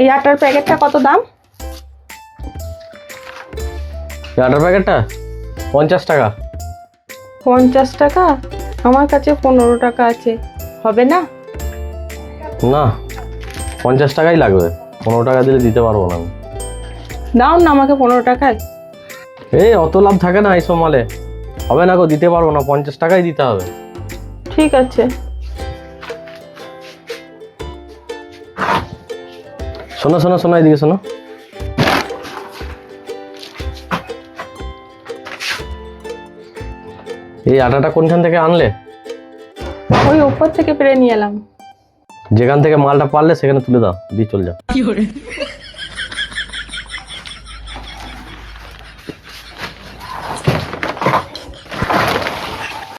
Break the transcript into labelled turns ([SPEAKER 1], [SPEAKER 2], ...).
[SPEAKER 1] এই আটার প্যাকেটটা কত দাম?
[SPEAKER 2] এই আটার প্যাকেটটা? পঞ্চাশ টাকা।
[SPEAKER 1] পঞ্চাশ টাকা? আমার কাছে পনেরো টাকা আছে। হবে না?
[SPEAKER 2] না পঞ্চাশ টাকাই লাগবে। পনেরো টাকা দিলে দিতে পারব না আমি।
[SPEAKER 1] দাও না আমাকে পনেরো টাকায়।
[SPEAKER 2] এই অত লাভ থাকে না এইসব মালে হবে না গো দিতে পারব না। পঞ্চাশ টাকাই দিতে হবে।
[SPEAKER 1] ঠিক আছে।
[SPEAKER 2] শোনো শোনো শোনো এদিকে শোনো। এই আটাটা কোনখান থেকে আনলে?
[SPEAKER 1] ওই ওপর থেকে পেরে নিয়ে এলাম।
[SPEAKER 2] যেখান থেকে মালটা পারলে সেখানে তুলে দাও দিয়ে চলে যাও।